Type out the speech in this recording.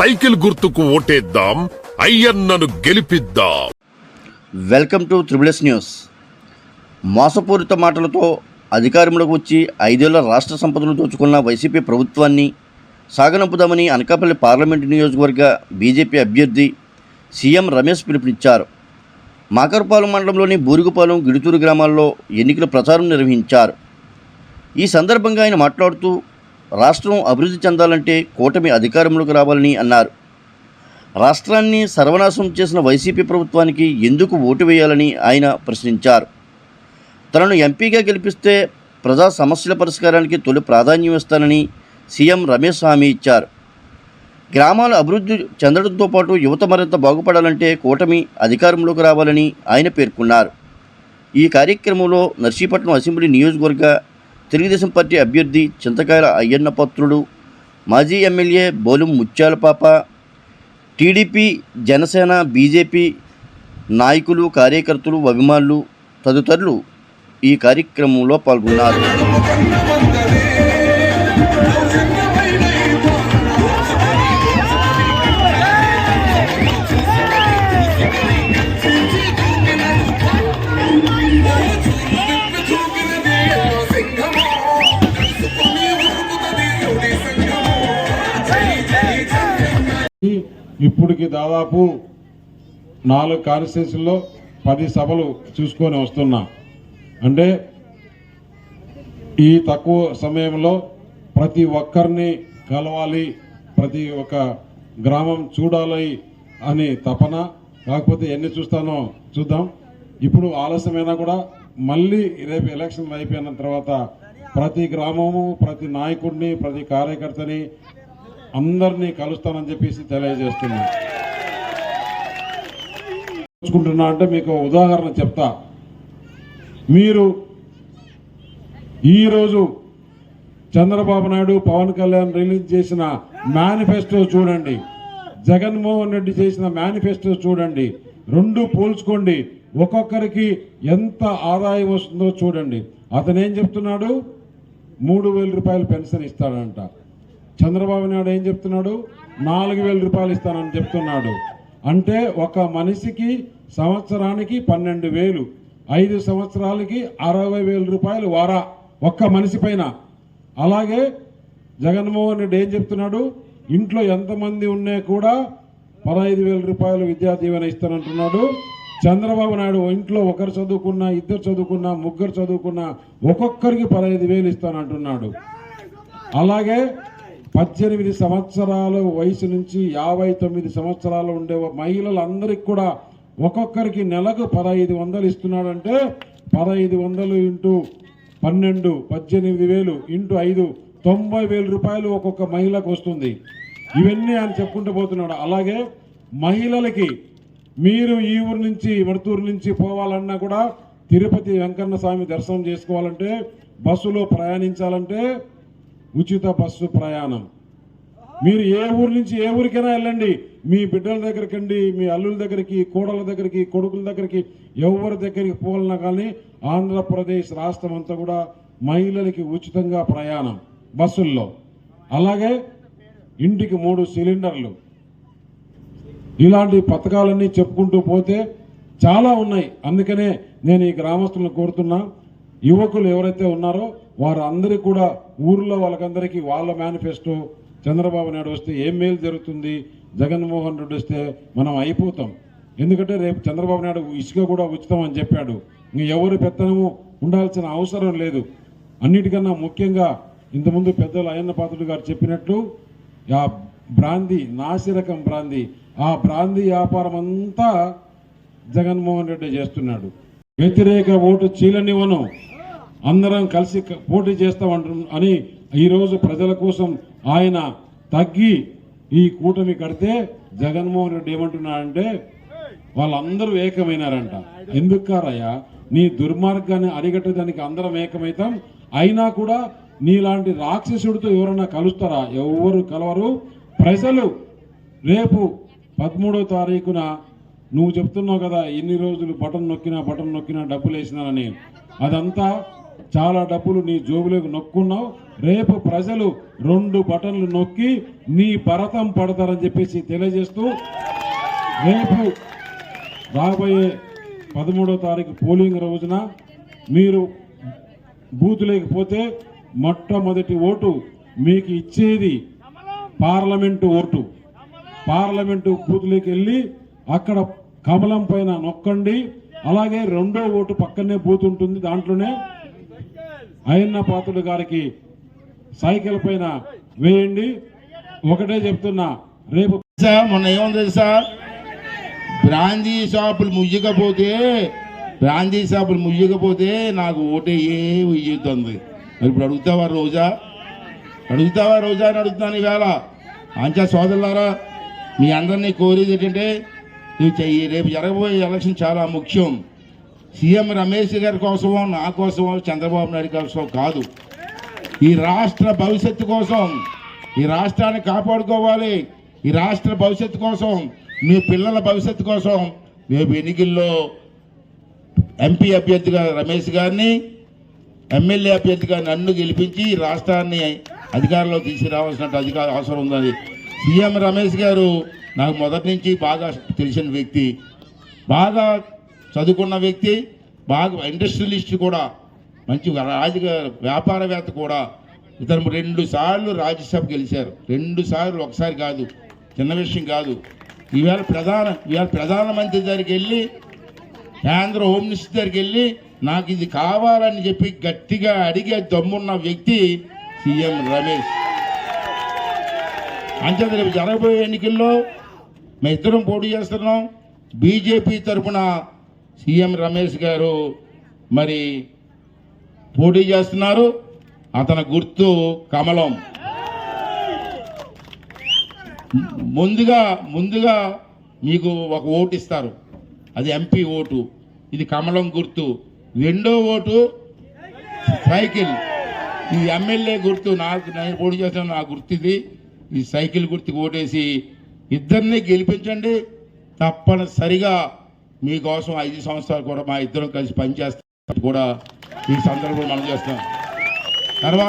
Cycle గుర్తుకు ఓటేద్దాం అయ్యన్నను గెలిపిద్దాం. వెల్కమ్ టు త్రిబులెస్ న్యూస్. మోసపూరిత మాటలతో అధికారంలోకి వచ్చి ఐదేళ్ళ రాష్ట్ర సంపదను దోచుకున్న వైసీపీ ప్రభుత్వాన్ని సాగనంపుదామని అనకాపల్లి పార్లమెంటు నియోజకవర్గ బీజేపీ అభ్యర్థి సీఎం రమేష్ పిలుపునిచ్చారు. మాకరపాలెం మండలంలోని బూరుగుపాలెం గిడుతూరు గ్రామాల్లో ఎన్నికల ప్రచారం నిర్వహించారు. ఈ సందర్భంగా ఆయన మాట్లాడుతూ రాష్ట్రం అభివృద్ధి చెందాలంటే కూటమి అధికారంలోకి రావాలని అన్నారు. రాష్ట్రాన్ని సర్వనాశం చేసిన వైసీపీ ప్రభుత్వానికి ఎందుకు ఓటు వేయాలని ఆయన ప్రశ్నించారు. తనను ఎంపీగా గెలిపిస్తే ప్రజా సమస్యల పరిష్కారానికి తొలి ప్రాధాన్యం ఇస్తానని సీఎం రమేష్ హామీ ఇచ్చారు. గ్రామాల అభివృద్ధి చెందడంతో పాటు యువత మరింత బాగుపడాలంటే కూటమి అధికారంలోకి రావాలని ఆయన పేర్కొన్నారు. ఈ కార్యక్రమంలో నర్సీపట్నం అసెంబ్లీ నియోజకవర్గ తెలుగుదేశం పార్టీ అభ్యర్థి చింతకాయల అయ్యన్న పత్రుడు మాజీ MLA Bolam Muthyalapapa TDP Janasena BJP నాయకులు కార్యకర్తలు అభిమానులు తదితరులు ఈ కార్యక్రమంలో పాల్గొన్నారు. ఇప్పటికి దాదాపు నాలుగు కాన్స్టిట్యూన్సీల్లో పది సభలు చూసుకొని వస్తున్నా. అంటే ఈ తక్కువ సమయంలో ప్రతి ఒక్కరిని కలవాలి ప్రతి ఒక్క గ్రామం చూడాలి అని తపన. కాకపోతే ఎన్ని చూస్తానో చూద్దాం. ఇప్పుడు ఆలస్యమైనా కూడా మళ్ళీ రేపు ఎలక్షన్ అయిపోయిన తర్వాత ప్రతి గ్రామము ప్రతి నాయకుడిని ప్రతి కార్యకర్తని అందరినీ కలుస్తానని చెప్పేసి తెలియజేస్తున్నా. చూసుకుంటున్నా అంటే మీకు ఉదాహరణ చెప్తా. మీరు ఈరోజు చంద్రబాబు నాయుడు పవన్ కళ్యాణ్ రిలీజ్ చేసిన మేనిఫెస్టో చూడండి. జగన్మోహన్ రెడ్డి చేసిన మేనిఫెస్టో చూడండి. రెండు పోల్చుకోండి. ఒక్కొక్కరికి ఎంత ఆదాయం వస్తుందో చూడండి. అతను ఏం చెప్తున్నాడు? మూడు వేల రూపాయలు పెన్షన్ ఇస్తాడంట. చంద్రబాబు నాయుడు ఏం చెప్తున్నాడు? నాలుగు వేల రూపాయలు ఇస్తానని చెప్తున్నాడు. అంటే ఒక మనిషికి సంవత్సరానికి పన్నెండు వేలు ఐదు సంవత్సరాలకి అరవై వేల రూపాయలు వారా ఒక్క మనిషి పైన. అలాగే జగన్మోహన్ రెడ్డి ఏం చెప్తున్నాడు? ఇంట్లో ఎంతమంది ఉన్నా కూడా పదహైదు వేల రూపాయలు విద్యా దీవెన ఇస్తానంటున్నాడు. చంద్రబాబు నాయుడు ఇంట్లో ఒకరు చదువుకున్నా ఇద్దరు చదువుకున్నా ముగ్గురు చదువుకున్నా ఒక్కొక్కరికి పదహైదు వేలు ఇస్తానంటున్నాడు. అలాగే పద్దెనిమిది సంవత్సరాల వయసు నుంచి యాభై తొమ్మిది సంవత్సరాలు ఉండే మహిళలందరికీ కూడా ఒక్కొక్కరికి నెలకు పదహైదు వందలు ఇస్తున్నాడంటే పదహైదు వందలు ఇంటూ పన్నెండు పద్దెనిమిది వేలు ఇంటూ ఐదు తొంభై వేల రూపాయలు ఒక్కొక్క మహిళకు వస్తుంది. ఇవన్నీ ఆయన చెప్పుకుంటూ పోతున్నాడు. అలాగే మహిళలకి మీరు ఈ ఊరు నుంచి మడుతూరు నుంచి పోవాలన్నా కూడా తిరుపతి వెంకన్న స్వామి దర్శనం చేసుకోవాలంటే బస్సులో ప్రయాణించాలంటే ఉచిత బస్సు ప్రయాణం. మీరు ఏ ఊరు నుంచి ఏ ఊరికైనా వెళ్ళండి. మీ బిడ్డల దగ్గరకండి మీ అల్లుల దగ్గరికి కోడల దగ్గరికి కొడుకుల దగ్గరికి ఎవరి దగ్గరికి పోవాలన్నా కానీ ఆంధ్రప్రదేశ్ రాష్ట్రం అంతా కూడా మహిళలకి ఉచితంగా ప్రయాణం బస్సుల్లో. అలాగే ఇంటికి మూడు సిలిండర్లు. ఇలాంటి పథకాలన్నీ చెప్పుకుంటూ పోతే చాలా ఉన్నాయి. అందుకనే నేను ఈ గ్రామస్తులను కోరుతున్నా. యువకులు ఎవరైతే ఉన్నారో వారు అందరికీ కూడా ఊర్లో వాళ్ళకందరికీ వాళ్ళ మేనిఫెస్టో చంద్రబాబు నాయుడు వస్తే ఏం మేలు జరుగుతుంది? జగన్మోహన్ రెడ్డి వస్తే మనం అయిపోతాం. ఎందుకంటే రేపు చంద్రబాబు నాయుడు ఇసుక కూడా ఉచితం అని చెప్పాడు ఎవరి పెత్తనము ఉండాల్సిన అవసరం లేదు. అన్నిటికన్నా ముఖ్యంగా ఇంతకుముందు పెద్దలు అయ్యన్న పాత్రుడు గారు చెప్పినట్లు ఆ బ్రాంది నాసిరకం బ్రాంది ఆ బ్రాంది వ్యాపారం అంతా జగన్మోహన్ రెడ్డి చేస్తున్నాడు. వ్యతిరేక ఓటు చీలనివ్వను. అందరం కలిసి పోటీ చేస్తామంటు అని ఈరోజు ప్రజల కోసం ఆయన తగ్గి ఈ కూటమి కడితే జగన్మోహన్ రెడ్డి ఏమంటున్నాడంటే వాళ్ళందరూ ఏకమైనారంట. ఎందుకు కారయ్యా నీ దుర్మార్గాన్ని అరిగట్టడానికి అందరం ఏకమైతాం. అయినా కూడా నీలాంటి రాక్షసుడితో ఎవరన్నా కలుస్తారా? ఎవరు కలవరు? ప్రజలు రేపు పదమూడో తారీఖున నువ్వు చెప్తున్నావు కదా ఎన్ని రోజులు బటన్ నొక్కినా బటన్ నొక్కినా డబ్బులు వేసినానని అదంతా చాలా డబ్బులు నీ జోబులోకి నొక్కున్నావు. రేపు ప్రజలు రెండు బటన్లు నొక్కి నీ భరతం పడతారని చెప్పేసి తెలియజేస్తూ రేపు రాబోయే పదమూడో తారీఖు పోలింగ్ రోజున మీరు బూత్ లేకపోతే మొట్టమొదటి ఓటు మీకు ఇచ్చేది పార్లమెంటు ఓటు. పార్లమెంటు బూత్లోకి వెళ్ళి అక్కడ కమలం పైన నొక్కండి. అలాగే రెండో ఓటు పక్కనే బూత్ ఉంటుంది దాంట్లోనే. అయ్యన్న పాత్రుడు గారికి సైకిల్ పైన వేయండి. ఒకటే చెప్తున్నా రేపు మొన్న ఏముంది తెలుసా? బ్రాందీ షాపులు ముయ్యకపోతే బ్రాందీ షాపులు ముయ్యకపోతే నాకు ఓటేయే ఉయ్యుతుంది ఇప్పుడు అడుగుతావా రోజా? అడుగుతావా రోజా అని అడుగుతున్నాను ఈవేళ? అంచా సోదరులారా మీ అందరినీ కోరేది ఏంటంటే నువ్వు చెయ్యి. రేపు జరగబోయే ఎలక్షన్ చాలా ముఖ్యం. సీఎం రమేష్ గారి కోసమో నా కోసమో చంద్రబాబు నాయుడు కోసం కాదు. ఈ రాష్ట్ర భవిష్యత్తు కోసం ఈ రాష్ట్రాన్ని కాపాడుకోవాలి. ఈ రాష్ట్ర భవిష్యత్తు కోసం మీ పిల్లల భవిష్యత్తు కోసం రేపు ఎన్నికల్లో ఎంపీ అభ్యర్థిగా రమేష్ గారిని ఎమ్మెల్యే అభ్యర్థిగా నన్ను గెలిపించి రాష్ట్రాన్ని అధికారంలో తీసుకురావాల్సిన అధికార అవసరం ఉందని. సీఎం రమేష్ గారు నాకు మొదటి నుంచి బాగా తెలిసిన వ్యక్తి. బాగా చదువుకున్న వ్యక్తి బాగా ఇండస్ట్రియలిస్ట్ కూడా మంచి రాజకీయ వ్యాపారవేత్త కూడా. ఇతను రెండు సార్లు రాజ్యసభ గెలిచారు. రెండు సార్లు ఒకసారి కాదు చిన్న విషయం కాదు. ఈవేళ ప్రధాన ఈవేళ ప్రధానమంత్రి దగ్గరికి వెళ్ళి కేంద్ర హోమ్ మినిస్టర్ దగ్గరికి వెళ్ళి నాకు ఇది కావాలని చెప్పి గట్టిగా అడిగే దమ్మున్న వ్యక్తి సీఎం రమేష్. అంతే రేపు జరగబోయే ఎన్నికల్లో మేము ఇద్దరం పోటీ చేస్తున్నాం. బీజేపీ తరఫున సీఎం రమేష్ గారు మరి పోటీ చేస్తున్నారు. అతని గుర్తు కమలం. ముందుగా ముందుగా మీకు ఒక ఓటు ఇస్తారు. అది ఎంపీ ఓటు. ఇది కమలం గుర్తు. రెండో ఓటు సైకిల్. ఇది ఎమ్మెల్యే గుర్తు నాకు నేను పోటీ చేస్తాను నా గుర్తు ఇది. ఈ సైకిల్ గుర్తుకు ఓటేసి ఇద్దరిని గెలిపించండి. తప్పనిసరిగా మీకోసం ఐదు సంవత్సరాలు కూడా మా ఇద్దరం కలిసి పనిచేస్తాం. కూడా ఈ సందర్భంలో మనం చేస్తాం తర్వాత